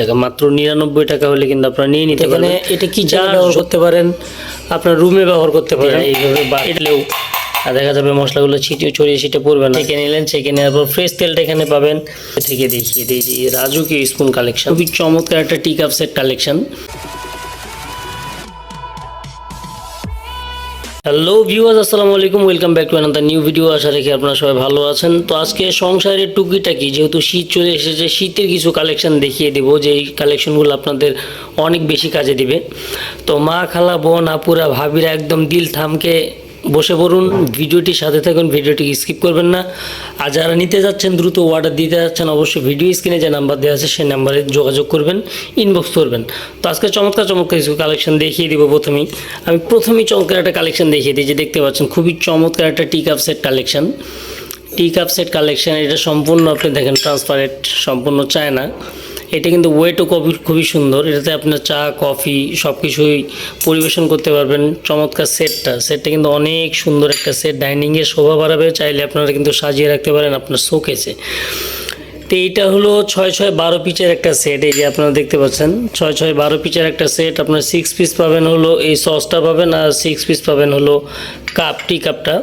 টাকা মাত্র নিরানব্বই টাকা হলে কিন্তু আপনারা নিয়ে নিতে পারেন এটা কি যা ব্যবহার করতে পারেন? আপনার রুমে ব্যবহার করতে পারেন। এইভাবে বাড়লেও আর দেখা যাবে মশলাগুলো ছিটিয়ে ছড়িয়ে ছিটে পড়বে না। চেকে নিলেন চেকে নেওয়ার পর ফ্রেশ তেলটা এখানে পাবেন। থেকে দেখিয়ে দিই যে রাজুকি স্পুন কালেকশন খুবই চমৎকার একটা tea cup set collection hello viewers আসসালামু আলাইকুম welcome back to another new video আশা রেখে আপনারা সবাই ভালো আছেন। তো আজকে সংসারের টুকিটাকি, যেহেতু শীত চলে এসেছে, শীতের কিছু কালেকশন দেখিয়ে দেব যে এই কালেকশনগুলো আপনাদের অনেক বেশি কাজে দিবে। তো মা, খালা, বোন, আপুরা, ভাবিরা একদম দিল থামকে বসে পড়ুন ভিডিওটি সাথে থাকুন ভিডিওটি স্কিপ করবেন না। আর যারা নিতে যাচ্ছেন, দ্রুত অর্ডার দিতে যাচ্ছেন, অবশ্যই ভিডিও স্ক্রিনে যে নাম্বার দেওয়া আছে, সেই নাম্বারে যোগাযোগ করবেন ইনবক্স করবেন। তো আজকে চমৎকার চমৎকার কিছু কালেকশন দেখিয়ে দিব প্রথমেই। আমি প্রথমেই চমৎকার একটা কালেকশন দেখিয়ে দিই, যে দেখতে পাচ্ছেন, খুবই চমৎকার একটা tea cup set collection tea cup set collection এটা সম্পূর্ণ আপনি দেখেন ট্রান্সপারেন্ট সম্পূর্ণ চায়না। এটা কিন্তু ওয়েটও কফি খুবই সুন্দর। এটাতে আপনার চা কফি সব কিছুই পরিবেশন করতে পারবেন। চমৎকার সেটটা সেটটা কিন্তু অনেক সুন্দর একটা সেট ডাইনিংয়ে শোভা বাড়াবে। চাইলে আপনারা কিন্তু সাজিয়ে রাখতে পারেন আপনার শোকেসে তো এইটা হলো ছয় ছয় বারো পিচের একটা সেট এই যে আপনারা দেখতে পাচ্ছেন, ছয় ছয় বারো পিচের একটা সেট আপনার সিক্স পিস পাবেন হলো এই সসটা পাবেন আর সিক্স পিস পাবেন হলো কাপ টি কাপটা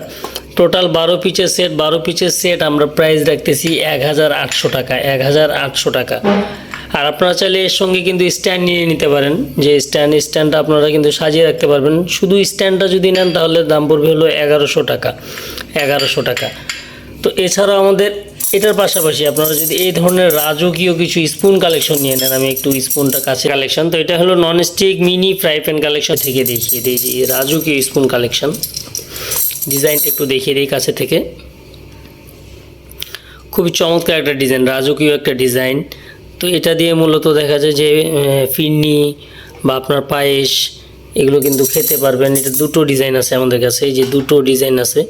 টোটাল বারো পিচের সেট বারো পিচের সেট আমরা প্রাইস রাখতেছি এক হাজার আটশো টাকা। এক হাজার আটশো টাকা। আর আপনারা চাইলে এর সঙ্গে কিন্তু স্ট্যান্ড নিয়ে নিতে পারেন। যে স্ট্যান্ড স্ট্যান্ডটা আপনারা কিন্তু সাজিয়ে রাখতে পারবেন। শুধু স্ট্যান্ডটা যদি নেন তাহলে দাম পড়বে হলো এগারোশো টাকা। এগারোশো টাকা। তো এছাড়াও আমাদের এটার পাশাপাশি আপনারা যদি এই ধরনের রাজকীয় কিছু স্পুন কালেকশন নিয়ে নেন, আমি একটু স্পুনটা কাছে কালেকশন তো এটা হলো non stick mini fry pan collection থেকে দেখিয়ে দিই যে রাজকীয় স্পুন কালেকশন ডিজাইনটা একটু দেখিয়ে দিই কাছে থেকে। খুবই চমৎকার একটা ডিজাইন রাজকীয় একটা ডিজাইন তো এটা দিয়ে মূলত দেখা যায় যে ফিরনি বা আপনার পায়েস এগুলো কিন্তু খেতে পারবেন। এটা দুটো ডিজাইন আছে আমাদের কাছে, এই যে দুটো ডিজাইন আছে।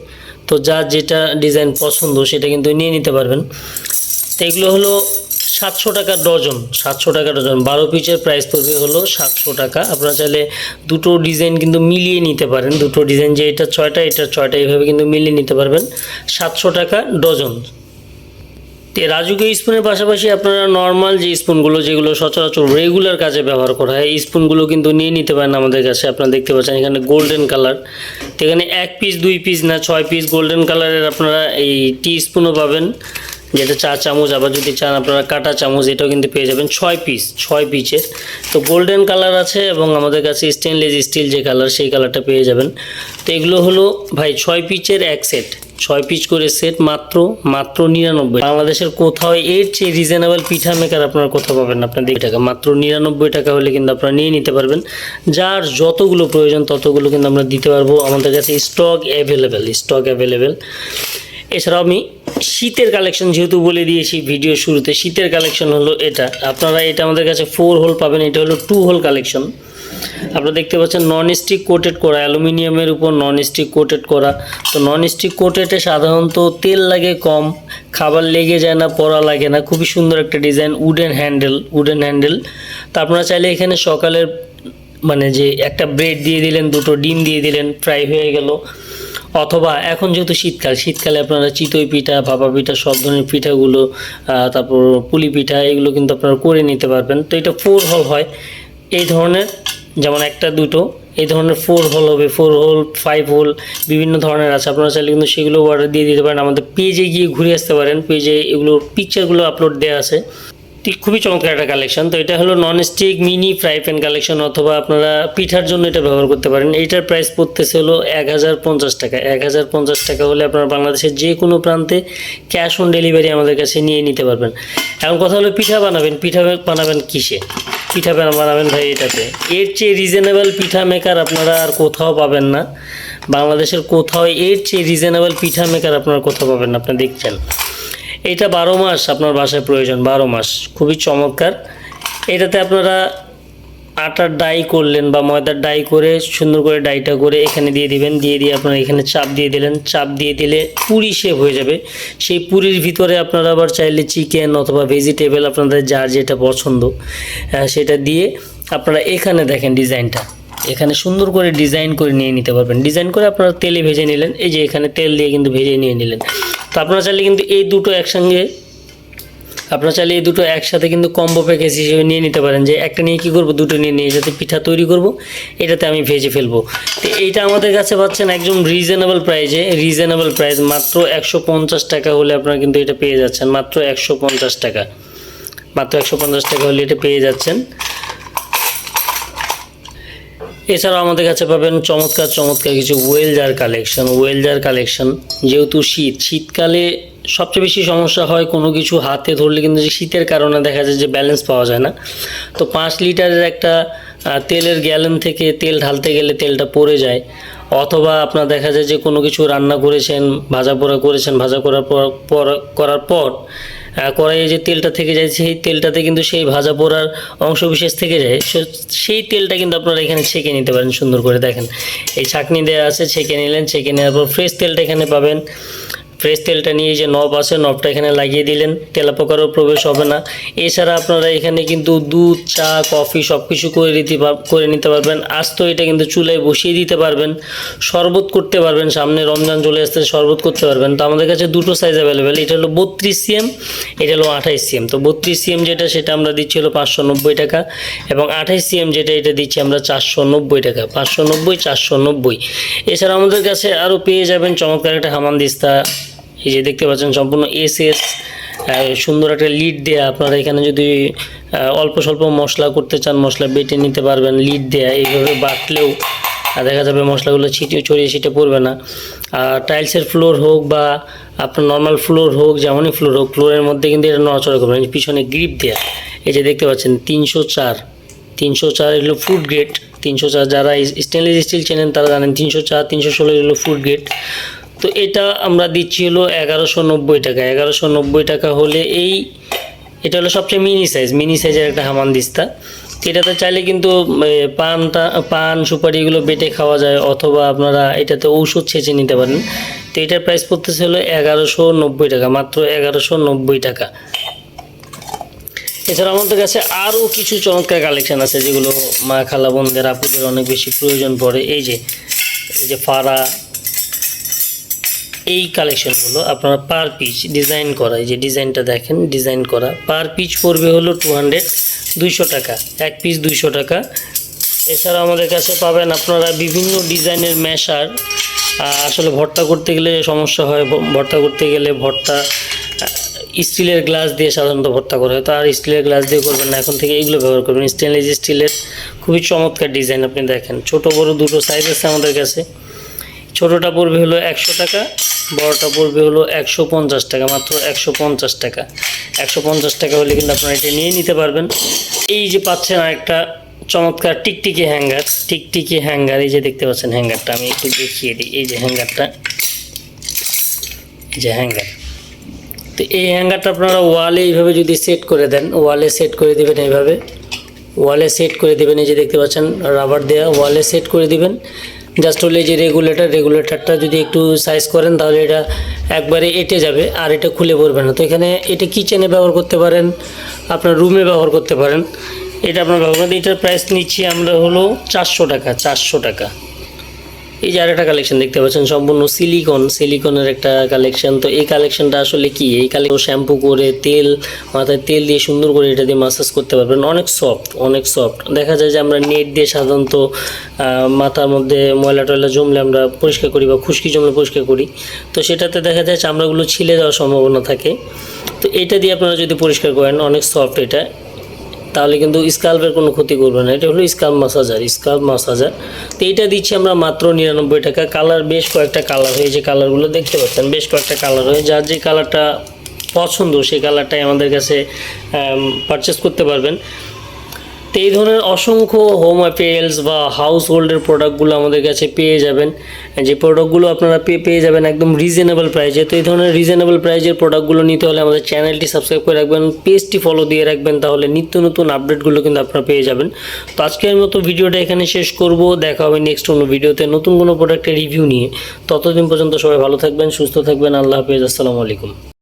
তো যার যেটা ডিজাইন পছন্দ সেটা কিন্তু নিয়ে নিতে পারবেন। তো এগুলো হলো সাতশো টাকা ডজন, সাতশো টাকা ডজন। বারো পিসের প্রাইস পড়বে হলো সাতশো টাকা। আপনারা চাইলে দুটো ডিজাইন কিন্তু মিলিয়ে নিতে পারেন। দুটো ডিজাইন যে এটা ছয়টা এটা ছয়টা, এইভাবে কিন্তু মিলিয়ে নিতে পারবেন। সাতশো টাকা ডজন। রাজুকীয় স্পুনের পাশাপাশি আপনারা নর্মাল যে স্পুনগুলো যেগুলো সচরাচর রেগুলার কাজে ব্যবহার করা হয়, এই স্পুনগুলো কিন্তু নিয়ে নিতে পারেন আমাদের কাছে। আপনারা দেখতে পাচ্ছেন এখানে গোল্ডেন কালার এখানে এক পিস দুই পিস না, ছয় পিস গোল্ডেন কালারের আপনারা এই টি স্পুনও পাবেন। যেটা চা চামচ আবার যদি চান আপনারা কাটা চামচ, এটাও কিন্তু পেয়ে যাবেন ছয় পিস ছয় পিসের তো গোল্ডেন কালার আছে এবং আমাদের কাছে স্টেনলেস স্টিল যে কালার সেই কালারটা পেয়ে যাবেন। তো এগুলো হলো ভাই ছয় পিচের এক সেট ছয় পিচ করে সেট মাত্র মাত্র নিরানব্বই। বাংলাদেশের কোথাও এর চেয়ে রিজনেবল পিঠা মেকার আপনারা কোথাও পাবেন আপনার দেড় টাকা মাত্র নিরানব্বই টাকা হলে কিন্তু আপনারা নিয়ে নিতে পারবেন। যার যতগুলো প্রয়োজন, ততগুলো কিন্তু আমরা দিতে পারব। আমাদের কাছে স্টক অ্যাভেলেবেল স্টক অ্যাভেলেবেল এছাড়াও আমি শীতের কালেকশন যেহেতু বলে দিয়েছি ভিডিও শুরুতে, শীতের কালেকশন হলো এটা। আপনারা এটা আমাদের কাছে ফোর হোল পাবেন, এটা হলো টু হোল কালেকশন আপনারা দেখতে পাচ্ছেন নন স্টিক কোটেড করা, অ্যালুমিনিয়ামের উপর নন স্টিক কোটেড করা। তো নন স্টিক কোটেডে সাধারণত তেল লাগে কম, খাবার লেগে যায় না পরা লাগে না। খুবই সুন্দর একটা design wooden handle wooden handle তো আপনারা চাইলে এখানে সকালের মানে যে একটা ব্রেড দিয়ে দিলেন, দুটো ডিম দিয়ে দিলেন ফ্রাই হয়ে গেল। অথবা এখন যেহেতু শীতকাল, শীতকালে আপনারা চিতই পিঠা, ভাপা পিঠা, সব ধরনের পিঠাগুলো তারপর পুলি পিঠা, এগুলো কিন্তু আপনারা করে নিতে পারবেন। তো এটা ফোর হল হয়। এই ধরনের, যেমন একটা, দুটো, এই ধরনের ফোর হোল হবে। ফোর হোল ফাইভ হোল বিভিন্ন ধরনের আছে। আপনারা চাইলে কিন্তু সেগুলো অর্ডার দিয়ে দিতে পারেন। আমাদের পেজে গিয়ে ঘুরে আসতে পারেন। পেজে এগুলো পিকচারগুলো আপলোড দেওয়া আছে। খুবই চমৎকার একটা কালেকশন তো এটা হলো non stick mini fry pan collection অথবা আপনারা পিঠার জন্য এটা ব্যবহার করতে পারেন। এইটার প্রাইস পড়তেছে হলো এক হাজার পঞ্চাশ টাকা। এক হাজার পঞ্চাশ টাকা হলে আপনারা বাংলাদেশের যে কোনো প্রান্তে ক্যাশ অন ডেলিভারি আমাদের কাছে নিয়ে নিতে পারবেন। এখন কথা হলো পিঠা বানাবেন। পিঠা বানাবেন কিসে? পিঠা বানা- বানাবেন ভাই এটাতে। এর চেয়ে রিজনেবল পিঠা মেকার আপনারা আর কোথাও পাবেন না। বাংলাদেশের কোথাও এর চেয়ে রিজনেবল পিঠা মেকার আপনারা কোথাও পাবেন না। আপনি দেখছেন। এটা বারো মাস আপনার বাসায় প্রয়োজন, বারো মাস। খুবই চমৎকার। এটাতে আপনারা আটার ডাই করলেন বা ময়দার ডাই করে, সুন্দর করে ডাইটা করে এখানে দিয়ে দিবেন। দিয়ে দিয়ে আপনারা এখানে চাপ দিয়ে দিলেন। চাপ দিয়ে দিলে পুরি শেপ হয়ে যাবে। সেই পুরির ভিতরে আপনারা আবার চাইলে চিকেন অথবা ভেজিটেবল আপনাদের যার যেটা পছন্দ সেটা দিয়ে আপনারা এখানে দেখেন ডিজাইনটা। এখানে সুন্দর করে ডিজাইন করে নিয়ে নিতে পারবেন। ডিজাইন করে আপনারা তেলে ভেজে নিলেন। এই যে এখানে তেল দিয়ে কিন্তু ভেজে নিয়ে নিলেন। তো আপনারা চাইলে কিন্তু এই দুটো একসঙ্গে, আপনারা চাইলে এই দুটো একসাথে কিন্তু কম্বো প্যাকেজ হিসেবে নিয়ে নিতে পারেন যে একটা নিয়ে কী করব, দুটো নিয়ে নিয়ে যাতে পিঠা তৈরি করব, এটাতে আমি ভেজে ফেলব। তো এইটা আমাদের কাছে পাচ্ছেন একদম রিজনেবল প্রাইজে রিজনেবল প্রাইস মাত্র একশো পঞ্চাশ টাকা হলে আপনারা কিন্তু এটা পেয়ে যাচ্ছেন, মাত্র একশো পঞ্চাশ টাকা। মাত্র একশো পঞ্চাশ টাকা হলে এটা পেয়ে যাচ্ছেন। এছাড়াও আমাদের কাছে পাবেন চমৎকার চমৎকার কিছু ওয়েলজার কালেকশন ওয়েলজার কালেকশন যেহেতু শীত, শীতকালে সবচেয়ে বেশি সমস্যা হয় কোনো কিছু হাতে ধরলে কিন্তু শীতের কারণে দেখা যায় যে ব্যালেন্স পাওয়া যায় না। তো পাঁচ লিটারের একটা তেলের গ্যালন থেকে তেল ঢালতে গেলে তেলটা পড়ে যায়, অথবা আপনার দেখা যায় যে কোনো কিছু রান্না করেছেন, ভাজা পোড়া করেছেন, ভাজা করার পর করার পর কড়াইয়ে যে তেলটা থেকে যায়, সেই তেলটাতে কিন্তু সেই ভাজা পোড়ার অংশ বিশেষ থেকে যায়। সেই তেলটা কিন্তু আপনারা এখানে ছেঁকে নিতে পারেন সুন্দর করে। দেখেন, এই ছাঁকনি দেওয়া আছে, ছেঁকে নিলেন, ছেঁকে নেওয়ার পর ফ্রেশ তেলটা এখানে পাবেন। ফ্রেশ তেলটা নিয়ে যে নব আছে নবটা এখানে লাগিয়ে দিলেন, তেলা পোকারও প্রবেশ হবে না। এছাড়া আপনারা এখানে কিন্তু দুধ, চা, কফি সব কিছু করে দিতে করে নিতে পারবেন। আজ তো এটা কিন্তু চুলায় বসিয়ে দিতে পারবেন, শরবত করতে পারবেন, সামনে রমজান চলে আসতে শরবত করতে পারবেন। তো আমাদের কাছে দুটো সাইজ অ্যাভেলেবেল এটা হলো বত্রিশ সিএম এটা হলো আঠাইশ সিএম তো বত্রিশ সিএম যেটা, সেটা আমরা দিচ্ছি হলো পাঁচশো নব্বই টাকা এবং আঠাইশ সিএম যেটা, এটা দিচ্ছি আমরা চারশো নব্বই টাকা, পাঁচশো নব্বই, চারশো নব্বই। এছাড়া আমাদের কাছে আরও পেয়ে যাবেন চমৎকার একটা হামানদিস্তা এই যে দেখতে পাচ্ছেন, সম্পূর্ণ এস এস সুন্দর একটা লিড দেয়া। আপনারা এখানে যদি অল্প স্বল্প মশলা করতে চান, মশলা বেটে নিতে পারবেন লিড দেয়া। এইভাবে বাটলেও দেখা যাবে মশলাগুলো ছিটিয়ে ছড়িয়ে ছিটে পড়বে না। আর টাইলসের ফ্লোর হোক বা আপনার নর্মাল ফ্লোর হোক, যেমনই ফ্লোর হোক ফ্লোরের মধ্যে কিন্তু এটা নড়াচড়া করবেন। পিছনে গ্রিপ দেয়া। এই যে দেখতে পাচ্ছেন, তিনশো চার। তিনশো চার এগুলো ফুড গ্রেড তিনশো চার যারা স্টেনলেস স্টিল চেনেন, তারা জানেন তিনশো চার, তিনশো ষোলো এগুলো ফুড গ্রেড তো এটা আমরা দিচ্ছি হলো এগারোশো নব্বই টাকা। এগারোশো নব্বই টাকা হলে এই এটা হলো সবচেয়ে মিনি সাইজ মিনি সাইজের একটা হামানদিস্তা তো এটাতে চাইলে কিন্তু পানটা, পান, সুপারি এগুলো বেটে খাওয়া যায় অথবা আপনারা এটাতে ঔষধ ছেঁচে নিতে পারেন। তো এটার প্রাইস পড়তেছে হলো এগারোশো নব্বই টাকা, মাত্র এগারোশো নব্বই টাকা। এছাড়া আমাদের কাছে আরও কিছু চমৎকার কালেকশন আছে যেগুলো মা খালা বোনদের আপুদের অনেক বেশি প্রয়োজন পড়ে। এই যে এই যে ফাড়া এই কালেকশনগুলো আপনারা পার পিচ ডিজাইন করা এই যে ডিজাইনটা দেখেন ডিজাইন করা। পার পিচ পড়বে হলো টু হান্ড্রেড দুইশো টাকা। এক পিস দুইশো টাকা। এছাড়া আমাদের কাছে পাবেন আপনারা বিভিন্ন ডিজাইনের ম্যাশার আসলে ভর্তা করতে গেলে সমস্যা হয় ভর্তা করতে গেলে ভর্তা স্টিলের গ্লাস দিয়ে সাধারণত ভর্তা করা হয়। তো আর স্টিলের গ্লাস দিয়ে করবেন না। এখন থেকে এইগুলো ব্যবহার করবেন। স্টেনলেস স্টিলের খুবই চমৎকার ডিজাইন আপনি দেখেন। ছোট বড় দুটো সাইজ আছে আমাদের কাছে। ছোটোটা পড়বে হলো একশো টাকা। বড়টা পড়বে হলো একশো পঞ্চাশ টাকা, মাত্র একশো পঞ্চাশ টাকা। একশো পঞ্চাশ টাকা হলে কিন্তু আপনারা এটা নিয়ে নিতে পারবেন। এই যে পাচ্ছেন আরেকটা চমৎকার টিকটিকি হ্যাঙ্গার টিকটিকি হ্যাঙ্গার, এই যে দেখতে পাচ্ছেন হ্যাঙ্গারটা, আমি একটু দেখিয়ে দিই। এই যে হ্যাঙ্গারটা, এই যে হ্যাঙ্গার। তো এই হ্যাঙ্গারটা আপনারা ওয়ালে এইভাবে যদি সেট করে দেন, ওয়ালে সেট করে দেবেন এইভাবে। ওয়ালে সেট করে দেবেন, এই যে দেখতে পাচ্ছেন, রাবার দেওয়া ওয়ালে সেট করে দিবেন। জাস্ট হলে যে রেগুলেটার রেগুলেটারটা যদি একটু সাইজ করেন তাহলে এটা একবারে এঁটে যাবে আর এটা খুলে পড়বে না। তো এখানে এটা কিচেনে ব্যবহার করতে পারেন, আপনার রুমে ব্যবহার করতে পারেন। এটা আপনার ব্যবহার এটার প্রাইস নিচ্ছি আমরা হলো চারশো টাকা চারশো টাকা। এই যে আরেকটা কালেকশন দেখতে পাচ্ছেন, সম্পূর্ণ সিলিকন সিলিকনের একটা কালেকশন তো এই কালেকশনটা আসলে কি? এই কালেকশন শ্যাম্পু করে, তেল, মাথায় তেল দিয়ে সুন্দর করে এটা দিয়ে মাসাজ করতে পারবেন। অনেক সফট অনেক সফট দেখা যায় যে আমরা নেট দিয়ে সাধারণত মাথার মধ্যে ময়লা টয়লা জমলে আমরা পরিষ্কার করি বা খুশকি জমলে পরিষ্কার করি। তো সেটাতে দেখা যায় চামড়াগুলো ছিলে যাওয়ার সম্ভাবনা থাকে। তো এটা দিয়ে আপনারা যদি পরিষ্কার করেন, অনেক সফট এটা। তাহলে কিন্তু স্কাল্পের কোনো ক্ষতি করবে না। এটা হলো স্কাল্প মাসাজার স্কাল্প মাসাজার তো এটা দিচ্ছি আমরা মাত্র নিরানব্বই টাকা। কালার বেশ কয়েকটা কালার হয়ে যে কালারগুলো দেখতে পাচ্ছেন, বেশ কয়েকটা কালার হয়ে যার যে কালারটা পছন্দ, সেই কালারটাই আমাদের কাছে পারচেস করতে পারবেন। তো এই ধরনের অসংখ্য হোম অ্যাপিয়ারেলস বা হাউস হোল্ডের প্রোডাক্টগুলো আমাদের কাছে পেয়ে যাবেন। যে প্রোডাক্টগুলো আপনারা পেয়ে পেয়ে যাবেন একদম রিজনেবল প্রাইসে তো এই ধরনের রিজনেবল প্রাইসের প্রোডাক্টগুলো নিতে হলে আমাদের চ্যানেলটি সাবস্ক্রাইব করে রাখবেন পেজটি ফলো দিয়ে রাখবেন, তাহলে নিত্য নতুন আপডেটগুলো কিন্তু আপনারা পেয়ে যাবেন। তো আজকের মতো ভিডিওটা এখানে শেষ করব। দেখা হবে নেক্সট কোনো ভিডিওতে নতুন কোনো প্রোডাক্টের রিভিউ নিয়ে। ততদিন পর্যন্ত সবাই ভালো থাকবেন, সুস্থ থাকবেন। আল্লাহ হাফেজ। আসসালামু আলাইকুম।